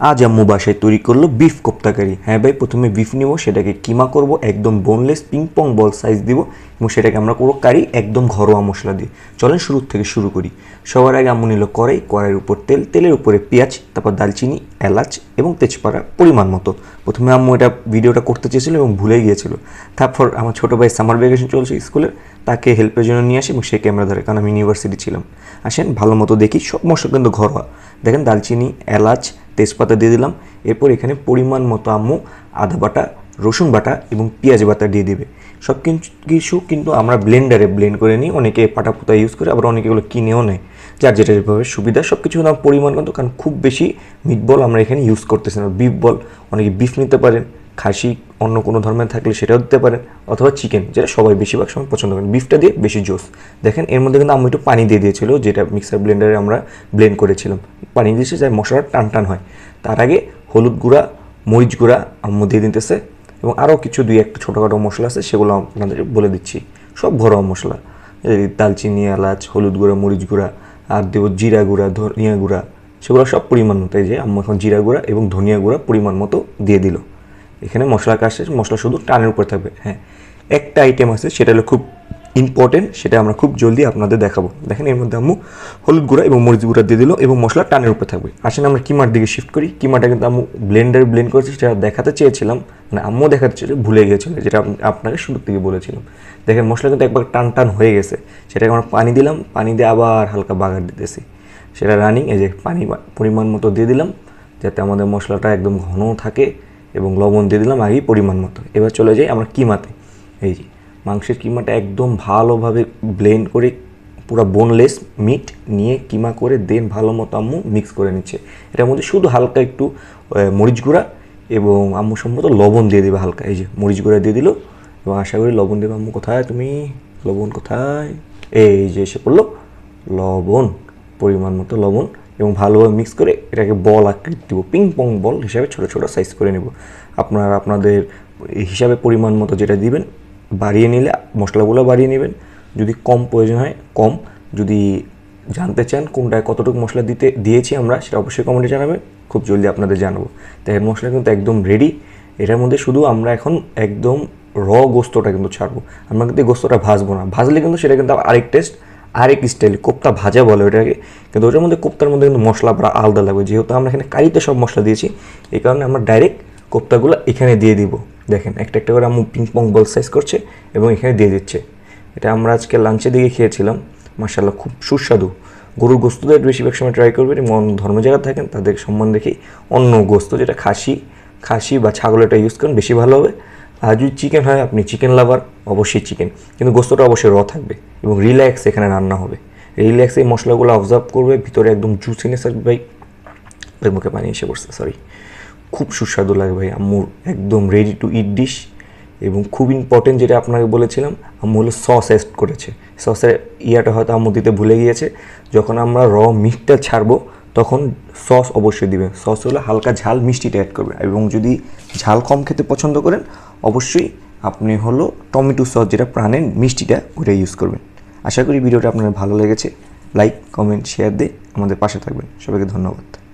আজ আম্মু বাসায় তৈরি করল বিফ কোপ্তাকারি। হ্যাঁ ভাই, প্রথমে বিফ নিব, সেটাকে কিমা করব, একদম boneless ping pong ball size দিব, এবং সেটাকে আমরা করব কারি একদম ঘরোয়া মশলা দিয়ে। চলেন শুরু থেকে শুরু করি। সবার আগে আম্মু নিল কড়াই, কড়াইয়ের উপর তেল, তেলের উপরে পেঁয়াজ, তারপর দালচিনি এলাচ এবং তেজপাতা পরিমাণ মতো। প্রথমে আম্মু এটা ভিডিওটা করতে চেয়েছিল এবং ভুলে গিয়েছিল। তারপর আমার ছোটো ভাই সামার ভ্যাকেশন চলছে স্কুলের তাকে হেল্পের জন্য নিয়ে আসি এবং সে ক্যামেরা ধরে, কারণ আমি ইউনিভার্সিটি ছিলাম। আসেন ভালো মতো দেখি, সব মশলা কিন্তু ঘরোয়া। দেখেন দালচিনি এলাচ তেজপাতা দিয়ে দিলাম। এরপর এখানে পরিমাণ মতো আম্মু আদা বাটা, রসুন বাটা এবং পেঁয়াজ বাটা দিয়ে দিবে। সব কিছু কিন্তু আমরা ব্লেন্ডারে ব্লেন্ড করে নিই। অনেকে পাটা পুতা ইউজ করে, আবার অনেকে এগুলো কিনেও নেয়। যার যেটা যেভাবে সুবিধা সব কিছু আমার পরিমাণ কিন্তু, কারণ খুব বেশি মিট বল আমরা এখানে ইউজ করতেছি না। বিফ বল অনেকে বিফ নিতে পারেন, খাসি অন্য কোনো ধর্মের থাকলে সেটাও দিতে পারেন, অথবা চিকেন যেটা সবাই বেশিরভাগ সময় পছন্দ করেন। বিফটা দিয়ে বেশি জোস দেখেন, এর মধ্যে কিন্তু আমি একটু পানি দিয়ে দিয়েছিল, যেটা মিক্সার ব্লেন্ডারে আমরা ব্লেন্ড করেছিলাম। পানি দিয়েছে যাতে মশলাটা টান টান হয়। তার আগে হলুদ গুঁড়া, মরিচ গুঁড়া আম্মু দিয়ে দিতেছে, এবং আরও কিছু দুই একটা ছোটোখাটো মশলা আছে, সেগুলো আপনাদের বলে দিচ্ছি। সব ঘরোয়া মশলা। দালচিনি, এলাচ, হলুদ গুঁড়া, মরিচ গুঁড়া, আর দেবো জিরা গুঁড়া, ধনিয়া গুঁড়া, সেগুলো সব পরিমাণ মতো। যে আম্মু এখন জিরা গুঁড়া এবং ধনিয়া গুঁড়া পরিমাণ মতো দিয়ে দিল। এখানে মশলা কাজ শেষ, মশলা শুধু টানের উপর থাকবে হ্যাঁ। একটা আইটেম আছে, সেটা হলো খুব ইম্পর্টেন্ট সেটা আমরা খুব জলদি আপনাদের দেখাবো। দেখেন এর মধ্যে আম্মু হলুদ গুঁড়া এবং মরিচ গুঁড়া দিয়ে দিল এবং মশলা টানের উপর থাকবে। আসেন আমরা কিমার দিকে শিফট করি। কিমাটা কিন্তু আম্মু ব্লেন্ডার ব্লেন্ড করেছি, সেটা দেখাতে চেয়েছিলাম। মানে আম্মু দেখাতে চেয়েছিল ভুলে গিয়েছিল, যেটা আপনাকে শুরু থেকে বলেছিলাম। দেখেন মশলা কিন্তু একবার টান টান হয়ে গেছে। সেটাকে আমরা পানি দিলাম, পানি দিয়ে আবার হালকা বাগার দিতেছি। সেটা রানিং এই যে পানি পরিমাণ মতো দিয়ে দিলাম, যাতে আমাদের মশলাটা একদম ঘন থাকে। এবং লবণ দিয়ে দিলাম আগেই পরিমাণ মতো। এবার চলে যাই আমরা কিমাতে। এই যে, মাংসের কিমাটা একদম ভালোভাবে ব্লেন্ড করে পুরো বোনলেস মিট নিয়ে কিমা করে দেন ভালো মতো আম্মু মিক্স করে নিচ্ছে। এটার মধ্যে শুধু হালকা একটু মরিচ গুঁড়া এবং আম্মু সম্ভবত লবণ দিয়ে দেবে হালকা। এই যে, মরিচ গুঁড়া দিয়ে দিল এবং আশা করি লবণ দেবে আম্মু কোথায়? তুমি, লবণ কোথায়? এই যে, এসে পড়ল। লবণ, পরিমাণ মতো লবণ। এবং ভালোভাবে মিক্স করে এটাকে বল আকৃতি দেবো পিং পং বল হিসাবে ছোটো ছোটো সাইজ করে নেব। আপনারা আপনাদের হিসাবে পরিমাণ মতো যেটা দিবেন, বাড়িয়ে নিলে মশলাগুলো বাড়িয়ে নেবেন। যদি কম প্রয়োজন হয়, কম। যদি জানতে চান কোনটায় কতটুকু মশলা দিতে, দিয়েছি আমরা, সেটা অবশ্যই কমেন্টে জানাবেন। খুব জলদি আপনাদের জানাব। দেখেন মশলা কিন্তু একদম রেডি এটার মধ্যে শুধু আমরা এখন একদম র গোস্তটা কিন্তু ছাড়বো। আমরা কিন্তু গোস্তটা ভাজবো না। ভাজলে কিন্তু সেটা কিন্তু আরেক টেস্ট আরেক স্টাইল কোপ্তা ভাজা বলে ওটাকে। কিন্তু ওটার মধ্যে কোপ্তার মধ্যে কিন্তু মশলা পুরো আলাদা লাগবে। যেহেতু আমরা এখানে কারিতে সব মশলা দিয়েছি, এই কারণে আমরা ডাইরেক্ট কোপ্তাগুলো এখানে দিয়ে দিব। দেখেন, একটা একটা করে আম্মু পিং পং বল সাইজ করছে এবং এখানে দিয়ে দিচ্ছে। এটা আমরা আজকে লাঞ্চের দিকে খেয়েছিলাম। মার্শাল্লাহ খুব সুস্বাদু। গরুর গোস্ত দিয়ে বেশিরভাগ সময় ট্রাই করবেন অন্য ধর্ম জায়গা থাকেন, তাদের সম্মান দেখি অন্য গোস্ত, যেটা খাসি খাসি বা ছাগল এটা ইউজ করেন, বেশি ভালো হবে। আর যদি চিকেন হয়, আপনি চিকেন লাভার অবশ্যই চিকেন কিন্তু গোস্তটা অবশ্যই র থাকবে এবং রিল্যাক্স এখানে রান্না হবে। রিল্যাক্স এই মশলাগুলো অবজার্ভ করবে, ভিতরে একদম জুসিনেস আসবে ভাই। ভাই, মুখে পানি এসে পড়ছে সরি খুব সুস্বাদু লাগে ভাই আম্মুর একদম রেডি টু ইট ডিশ এবং খুব ইম্পর্টেন্ট যেটা আপনাকে বলেছিলাম, আম্মু হলো সস অ্যাড করেছে। সসের ইয়াটা হয়তো আম্মু দিতে ভুলে গিয়েছে। যখন আমরা র মিটটা ছাড়বো তখন সস অবশ্যই দিবেন। সস হলো হালকা ঝাল মিষ্টিটা অ্যাড করবেন। এবং যদি ঝাল কম খেতে পছন্দ করেন, অবশ্যই আপনি হলো টমেটো সস যেটা প্রাণের মিষ্টিটা ওটা ইউজ করবেন। আশা করি ভিডিওটা আপনার ভালো লেগেছে। লাইক কমেন্ট শেয়ার দিয়ে আমাদের পাশে থাকবেন। সবাইকে ধন্যবাদ।